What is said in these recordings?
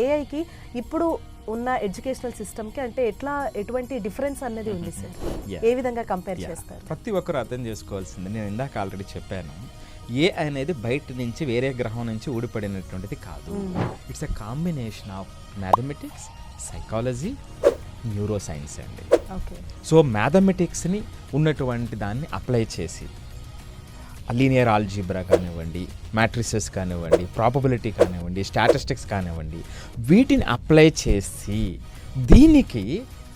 ఏఐకి ఇప్పుడు ఉన్న ఎడ్యుకేషనల్ సిస్టమ్కి అంటే ఎట్లా ఎటువంటి డిఫరెన్స్ అన్నది ఉంది సార్? Yeah. ఏ విధంగా కంపేర్. చేస్తారు? ప్రతి ఒక్కరు అర్థం చేసుకోవాల్సింది నేను ఇందాక ఆల్రెడీ చెప్పాను ఏ అనేది బయట నుంచి వేరే గ్రహం నుంచి ఊడిపడినటువంటిది కాదు. It's a combination of mathematics psychology neuro science అండి. ఓకే సో మ్యాథమెటిక్స్ని ఉన్నటువంటి దాన్ని అప్లై చేసి లీనియర్ ఆల్జీబ్రా కానివ్వండి మ్యాట్రిసెస్ కానివ్వండి ప్రాబబిలిటీ కానివ్వండి స్టాటిస్టిక్స్ కానివ్వండి వీటిని అప్లై చేసి దీనికి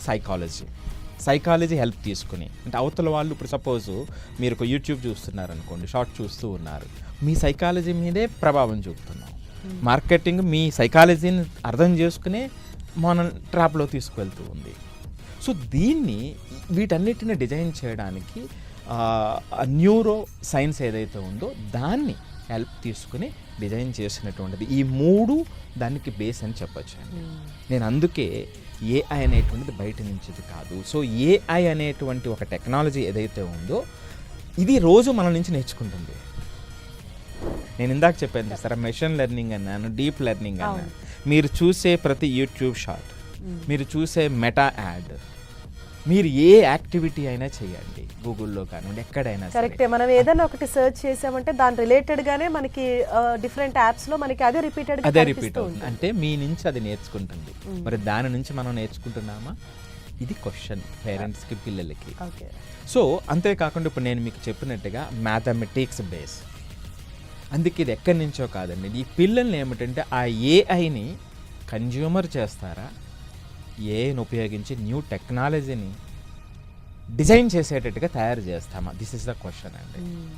సైకాలజీ సైకాలజీ హెల్ప్ తీసుకుని అంటే అవతల వాళ్ళు ఇప్పుడు సపోజ్ మీరు ఒక యూట్యూబ్ చూస్తున్నారు అనుకోండి షార్ట్ చూస్తూ ఉన్నారు. మీ సైకాలజీ మీదే ప్రభావం చూపుతున్నాం. మార్కెటింగ్ మీ సైకాలజీని అర్థం చేసుకునే మన ట్రాప్లో తీసుకువెళ్తూ ఉంది. సో దీన్ని వీటన్నిటిని డిజైన్ చేయడానికి న్యూరో సైన్స్ ఏదైతే ఉందో దాన్ని హెల్ప్ తీసుకుని డిజైన్ చేసినటువంటిది. ఈ మూడు దానికి బేస్ అని చెప్పొచ్చు అండి. నేను అందుకే ఏఐ అనేటువంటిది బయట నుంచిది కాదు. సో ఏఐ అనేటువంటి ఒక టెక్నాలజీ ఏదైతే ఉందో ఇది రోజు మన నుంచి నేర్చుకుంటుంది. నేను ఇందాక చెప్పాను చూస్తారా మెషిన్ లెర్నింగ్ అన్నాను డీప్ లెర్నింగ్ అన్నాను. మీరు చూసే ప్రతి యూట్యూబ్ షార్ట్ మీరు చూసే మెటా యాడ్ మీరు ఏ యాక్టివిటీ అయినా చేయండి గూగుల్లో కానివ్వండి ఎక్కడైనా కరెక్టే. మనం ఏదైనా ఒకటి సెర్చ్ చేసామంటే దాని రిలేటెడ్ గానే మనకి డిఫరెంట్ యాప్స్లో మనకి అదే రిపీటెడ్ అదే రిపీట్ అవుతుంది. అంటే మీ నుంచి అది నేర్చుకుంటుంది. మరి దాని నుంచి మనం నేర్చుకుంటున్నామా? ఇది క్వశ్చన్ పేరెంట్స్కి పిల్లలకి. ఓకే. సో అంతేకాకుండా ఇప్పుడు నేను మీకు చెప్పినట్టుగా మ్యాథమెటిక్స్ బేస్. అందుకే ఇది ఎక్కడి నుంచో కాదండి. ఈ పిల్లల్ని ఏమిటంటే ఆ ఏఐని కన్జ్యూమర్ చేస్తారా? ఏఐని ఉపయోగించి న్యూ టెక్నాలజీని డిజైన్ చేసేటట్టుగా తయారు చేస్తామా? దిస్ ఇస్ ద క్వశ్చన్ అండి. Hmm.